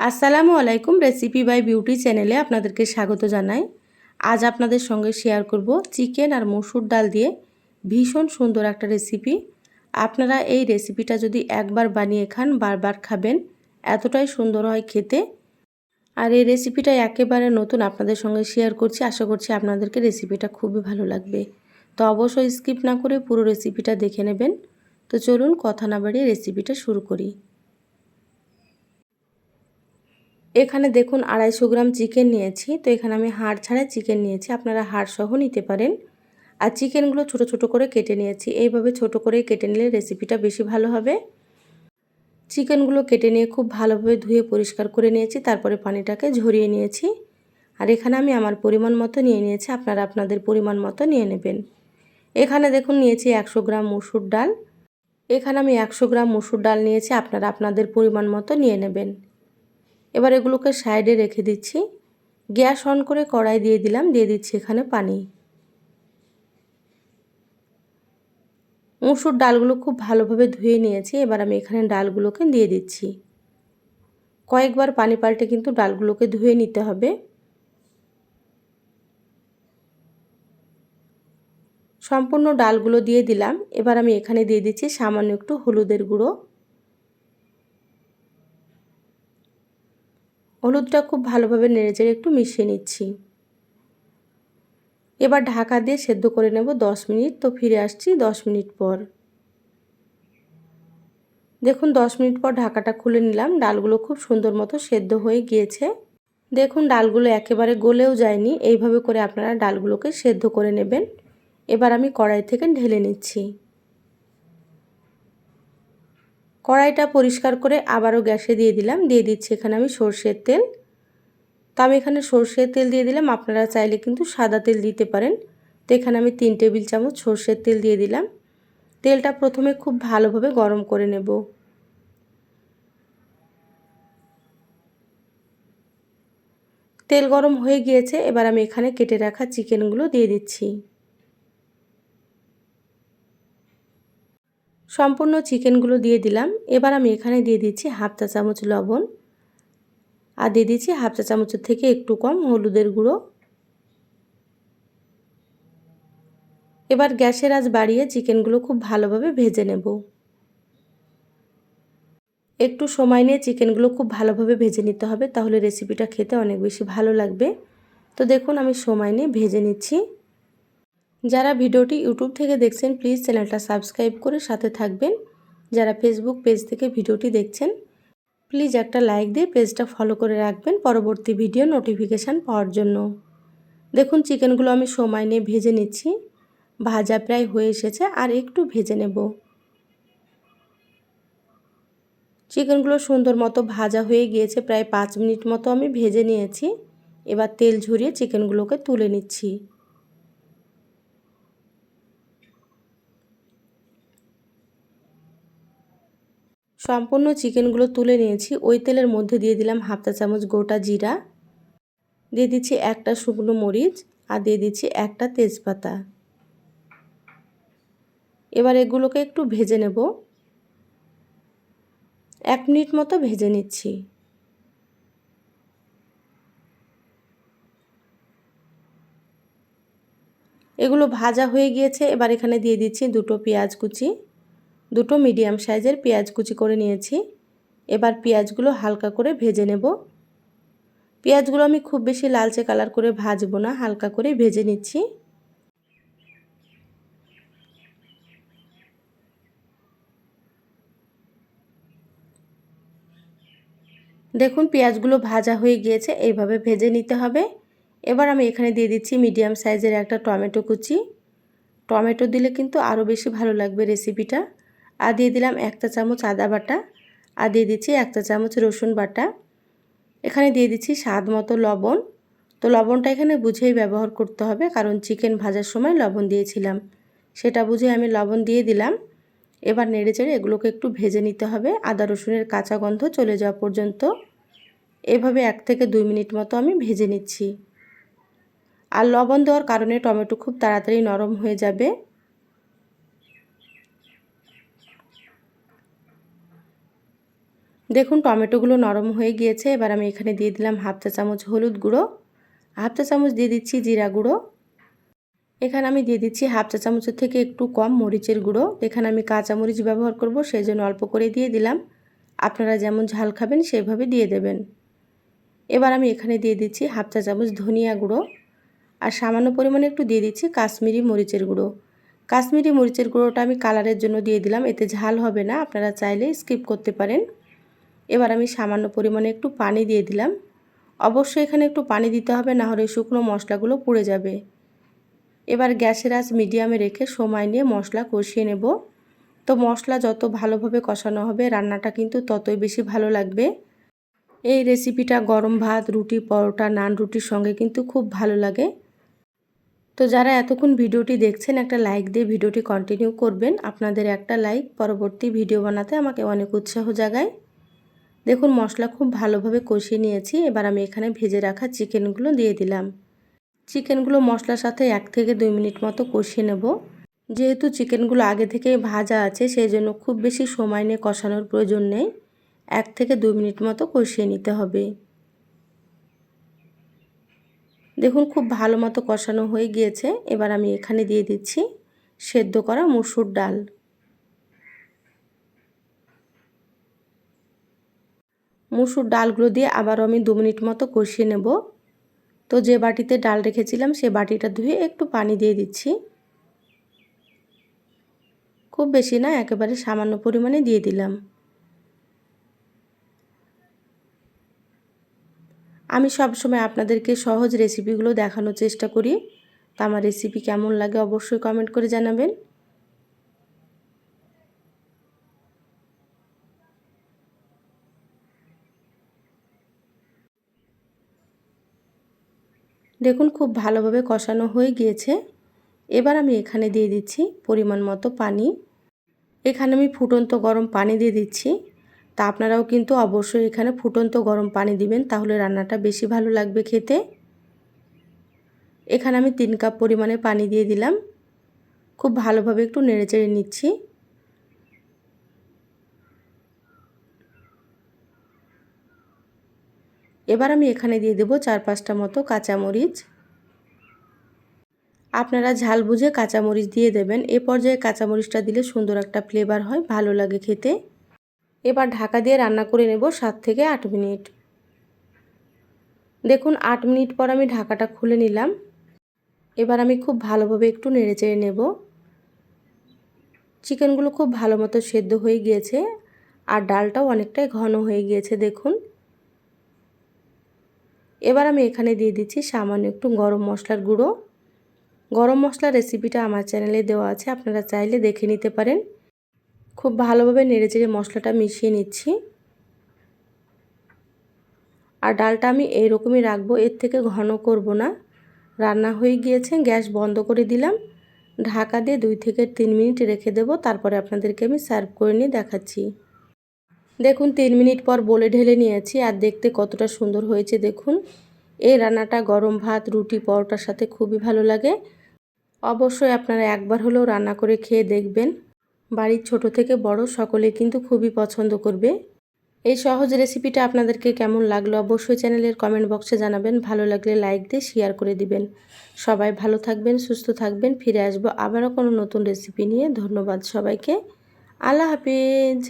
আসসালামু আলাইকুম recipe by beauty চ্যানেলে আপনাদেরকে স্বাগত জানাই। আজ আপনাদের সঙ্গে শেয়ার করব চিকেন আর মসুর ডাল দিয়ে ভীষণ সুন্দর একটা রেসিপি আপনারা এই রেসিপিটা যদি একবার বানিয়ে খান, বারবার খাবেন, এতটাই সুন্দর হয় খেতে। আর এই রেসিপিটা একেবারে নতুন আপনাদের সঙ্গে শেয়ার করছি, আশা করছি আপনাদেরকে রেসিপিটা খুবই ভালো লাগবে। তো অবশ্যই স্কিপ না করে পুরো রেসিপিটা দেখে নেবেন। তো চলুন কথা না বাড়িয়ে রেসিপিটা শুরু করি। এখানে দেখুন আড়াইশো গ্রাম চিকেন নিয়েছি, তো এখানে আমি হাড় ছাড়া চিকেন নিয়েছি, আপনারা হাড় সহ নিতে পারেন। আর চিকেনগুলো ছোট ছোট করে কেটে নিয়েছি, এইভাবে ছোট করে কেটে নিলে রেসিপিটা বেশি ভালো হবে। চিকেনগুলো কেটে নিয়ে খুব ভালোভাবে ধুয়ে পরিষ্কার করে নিয়েছি, তারপরে পানিটাকে ঝরিয়ে নিয়েছি। আর এখানে আমি আমার পরিমাণ মতো নিয়ে নিয়েছি, আপনারা আপনাদের পরিমাণ মতো নিয়ে নেবেন। এখানে দেখুন নিয়েছি একশো গ্রাম মুসুর ডাল। এখানে আমি একশো গ্রাম মুসুর ডাল নিয়েছি, আপনারা আপনাদের পরিমাণ মতো নিয়ে নেবেন। এবার এগুলোকে সাইডে রেখে দিচ্ছি। গ্যাস অন করে কড়াই দিয়ে দিলাম, দিয়ে দিচ্ছি এখানে পানি। মুসুর ডালগুলো খুব ভালোভাবে ধুয়ে নিয়েছি, এবার আমি এখানে ডালগুলোকে দিয়ে দিচ্ছি। কয়েকবার পানি পাল্টে কিন্তু ডালগুলোকে ধুয়ে নিতে হবে। সম্পূর্ণ ডালগুলো দিয়ে দিলাম, এবার আমি এখানে দিয়ে দিচ্ছি সামান্য একটু হলুদের গুঁড়ো। হলুদটা খুব ভালোভাবে নেড়েচেড়ে একটু মিশিয়ে নিচ্ছি। এবার ঢাকা দিয়ে সেদ্ধ করে নেব দশ মিনিট, তো ফিরে আসছি দশ মিনিট পর। দেখুন, দশ মিনিট পর ঢাকাটা খুলে নিলাম। ডালগুলো খুব সুন্দর মতো সেদ্ধ হয়ে গিয়েছে। দেখুন, ডালগুলো একেবারে গলেও যায়নি। এইভাবে করে আপনারা ডালগুলোকে সেদ্ধ করে নেবেন। এবার আমি কড়াই থেকে ঢেলে নিচ্ছি। কড়াইটা পরিষ্কার করে আবারও গ্যাসে দিয়ে দিলাম। দিয়ে দিচ্ছি এখানে আমি সর্ষের তেল। তো আমি এখানে সর্ষের তেল দিয়ে দিলাম। আপনারা চাইলে কিন্তু সাদা তেল দিতে পারেন। তো এখানে আমি তিন টেবিল চামচ সর্ষের তেল দিয়ে দিলাম। তেলটা প্রথমে খুব ভালোভাবে গরম করে নেব। তেল গরম হয়ে গিয়েছে। এবার আমি এখানে কেটে রাখা চিকেনগুলো দিয়ে দিচ্ছি। সম্পূর্ণ চিকেনগুলো দিয়ে দিলাম। এবার আমি এখানে দিয়ে দিচ্ছি হাফ চা চামচ লবণ আর দিয়ে দিচ্ছি হাফ চা চামচের থেকে একটু কম হলুদের গুঁড়ো। এবার গ্যাসের আজ বাড়িয়ে চিকেনগুলো খুব ভালোভাবে ভেজে নেব। একটু সময় নিয়ে চিকেনগুলো খুব ভালোভাবে ভেজে নিতে হবে, তাহলে রেসিপিটা খেতে অনেক বেশি ভালো লাগবে। তো দেখুন আমি সময় নিয়ে ভেজে নিচ্ছি। যারা ভিডিওটি ইউটিউব থেকে দেখছেন প্লিজ চ্যানেলটা সাবস্ক্রাইব করে সাথে থাকবেন। যারা ফেসবুক পেজ থেকে ভিডিওটি দেখছেন প্লিজ একটা লাইক দিয়ে পেজটা ফলো করে রাখবেন পরবর্তী ভিডিও নোটিফিকেশান পাওয়ার জন্য। দেখুন চিকেনগুলো আমি সময় নিয়ে ভেজে নিচ্ছি। ভাজা প্রায় হয়ে এসেছে, আর একটু ভেজে নেব। চিকেনগুলো সুন্দর মতো ভাজা হয়ে গিয়েছে, প্রায় পাঁচ মিনিট মতো আমি ভেজে নিয়েছি। এবার তেল ঝরিয়ে চিকেনগুলোকে তুলে নিচ্ছি। সম্পূর্ণ চিকেনগুলো তুলে নিয়েছি। ওই তেলের মধ্যে দিয়ে দিলাম হাফ চা চামচ গোটা জিরা। দিয়ে দিচ্ছি একটা শুকনো মরিচ আর দিয়ে দিচ্ছি একটা তেজপাতা। এবার এগুলোকে একটু ভেজে নেব। এক মিনিট মতো ভেজে নিচ্ছি। এগুলো ভাজা হয়ে গিয়েছে। এবার এখানে দিয়ে দিচ্ছি দুটো পেঁয়াজ কুচি। দুটো মিডিয়াম সাইজের পেঁয়াজ কুচি করে নিয়েছি। এবার পেঁয়াজগুলো হালকা করে ভেজে নেব। পেঁয়াজগুলো আমি খুব বেশি লালচে কালার করে ভাজবো না, হালকা করে ভেজে নিচ্ছি। দেখুন, পেঁয়াজগুলো ভাজা হয়ে গিয়েছে, এইভাবে ভেজে নিতে হবে। এবার আমি এখানে দিয়ে দিচ্ছি মিডিয়াম সাইজের একটা টমেটো কুচি। টমেটো দিলে কিন্তু আরও বেশি ভালো লাগবে রেসিপিটা। আর দিয়ে দিলাম একটা চামচ আদা বাটা, আর দিয়ে দিচ্ছি একটা চামচ রসুন বাটা। এখানে দিয়ে দিচ্ছি স্বাদ মতো লবণ। তো লবণটা এখানে বুঝেই ব্যবহার করতে হবে, কারণ চিকেন ভাজার সময় লবণ দিয়েছিলাম। সেটা বুঝে আমি লবণ দিয়ে দিলাম। এবার নেড়ে চেড়ে এগুলোকে একটু ভেজে নিতে হবে। আদা রসুনের কাঁচা গন্ধ চলে যাওয়া পর্যন্ত। এভাবে এক থেকে দুই মিনিট মতো আমি ভেজে নিচ্ছি। আর লবণ দেওয়ার কারণে টমেটো খুব তাড়াতাড়ি নরম হয়ে যাবে। দেখুন, টমেটোগুলো নরম হয়ে গিয়েছে। এবার আমি এখানে দিয়ে দিলাম হাফ চা চামচ হলুদ গুঁড়ো, হাফ চা চামচ দিয়ে দিচ্ছি জিরা গুঁড়ো। এখানে আমি দিয়ে দিচ্ছি হাফ চা চামচের থেকে একটু কম মরিচের গুঁড়ো। এখানে আমি কাঁচা মরিচ ব্যবহার করব সেই জন্য অল্প করে দিয়ে দিলাম। আপনারা যেমন ঝাল খাবেন সেইভাবে দিয়ে দেবেন। এবার আমি এখানে দিয়ে দিচ্ছি হাফ চা চামচ ধনিয়া গুঁড়ো। আর সামান্য পরিমাণে একটু দিয়ে দিচ্ছি কাশ্মীরি মরিচের গুঁড়ো। কাশ্মীরি মরিচের গুঁড়োটা আমি কালারের জন্য দিয়ে দিলাম, এতে ঝাল হবে না। আপনারা চাইলে স্কিপ করতে পারেন। এবার আমি সামান্য পরিমাণে একটু পানি দিয়ে দিলাম। অবশ্যই এখানে একটু পানি দিতে হবে, না হলে শুকনো মশলাগুলো পুড়ে যাবে। এবার গ্যাসের আঁচ মিডিয়ামে রেখে সময় নিয়ে মশলা কষিয়ে নেব। তো মশলা যত ভালোভাবে কষানো হবে, রান্নাটা কিন্তু ততই বেশি ভালো লাগবে। এই রেসিপিটা গরম ভাত, রুটি, পরোটা, নান রুটির সঙ্গে কিন্তু খুব ভালো লাগে। তো যারা এতক্ষণ ভিডিওটি দেখছেন, একটা লাইক দিয়ে ভিডিওটি কন্টিনিউ করবেন। আপনাদের একটা লাইক পরবর্তী ভিডিও বানাতে আমাকে অনেক উৎসাহ জাগায়। দেখুন, মশলা খুব ভালোভাবে কষিয়ে নিয়েছি। এবার আমি এখানে ভেজে রাখা চিকেনগুলো দিয়ে দিলাম। চিকেনগুলো মশলার সাথে এক থেকে দুই মিনিট মতো কষিয়ে নেব। যেহেতু চিকেনগুলো আগে থেকে ভাজা আছে, সেই জন্য খুব বেশি সময় নিয়ে কষানোর প্রয়োজন নেই। এক থেকে দুই মিনিট মতো কষিয়ে নিতে হবে। দেখুন, খুব ভালো মতো কষানো হয়ে গিয়েছে। এবার আমি এখানে দিয়ে দিচ্ছি সেদ্ধ করা মুসুর ডাল। মুসুর ডালগুলো দিয়ে আবারও আমি দু মিনিট মতো কষিয়ে নেব। তো যে বাটিতে ডাল রেখেছিলাম, সে বাটিটা ধুয়ে একটু পানি দিয়ে দিচ্ছি। খুব বেশি না, একেবারে সামান্য পরিমাণে দিয়ে দিলাম। আমি সব সময় আপনাদেরকে সহজ রেসিপিগুলো দেখানোর চেষ্টা করি। তা আমার রেসিপি কেমন লাগে অবশ্যই কমেন্ট করে জানাবেন। দেখুন খুব ভালোভাবে কষানো হয়ে গিয়েছে। এবার আমি এখানে দিয়ে দিচ্ছি পরিমাণ মতো পানি। এখানে আমি ফুটন্ত গরম পানি দিয়ে দিচ্ছি। তা আপনারাও কিন্তু অবশ্যই এখানে ফুটন্ত গরম পানি দিবেন, তাহলে রান্নাটা বেশি ভালো লাগবে খেতে। এখানে আমি তিন কাপ পরিমাণে পানি দিয়ে দিলাম। খুব ভালোভাবে একটু নেড়েচেড়ে নিচ্ছি। এবার আমি এখানে দিয়ে দেবো চার পাঁচটা মতো কাঁচামরিচ। আপনারা ঝাল বুঝে কাঁচামরিচ দিয়ে দেবেন। এ পর্যায়ে কাঁচামরিচটা দিলে সুন্দর একটা ফ্লেভার হয়, ভালো লাগে খেতে। এবার ঢাকা দিয়ে রান্না করে নেব সাত থেকে আট মিনিট। দেখুন, আট মিনিট পর আমি ঢাকাটা খুলে নিলাম। এবার আমি খুব ভালোভাবে একটু নেড়ে চেড়ে নেব। চিকেনগুলো খুব ভালো মতো সেদ্ধ হয়ে গিয়েছে, আর ডালটাও অনেকটাই ঘন হয়ে গিয়েছে, দেখুন। এবার আমি এখানে দিয়ে দিচ্ছি সামান্য একটু গরম মশলার গুঁড়ো। গরম মশলার রেসিপিটা আমার চ্যানেলে দেওয়া আছে, আপনারা চাইলে দেখে নিতে পারেন। খুব ভালোভাবে নেড়েচেড়ে মশলাটা মিশিয়ে নিচ্ছি। আর ডালটা আমি এইরকমই রাখব, এর থেকে ঘন করব না। রান্না হয়ে গিয়েছে, গ্যাস বন্ধ করে দিলাম। ঢাকা দিয়ে দুই থেকে তিন মিনিট রেখে দেব, তারপরে আপনাদেরকে আমি সার্ভ করে নিয়ে দেখাচ্ছি। দেখুন, তিন মিনিট পর বলে ঢেলে নিয়েছি আর দেখতে কতটা সুন্দর হয়েছে, দেখুন। এই রান্নাটা গরম ভাত, রুটি, পরোটার সাথে খুবই ভালো লাগে। অবশ্যই আপনারা একবার হলেও রান্না করে খেয়ে দেখবেন। বাড়ির ছোট থেকে বড় সকলে কিন্তু খুবই পছন্দ করবে। এই সহজ রেসিপিটা আপনাদেরকে কেমন লাগল অবশ্যই চ্যানেলের কমেন্ট বক্সে জানাবেন। ভালো লাগলে লাইক দিয়ে শেয়ার করে দিবেন। সবাই ভালো থাকবেন, সুস্থ থাকবেন। ফিরে আসব আবারও কোনো নতুন রেসিপি নিয়ে। ধন্যবাদ সবাইকে। আল্লাহ হাফিজ।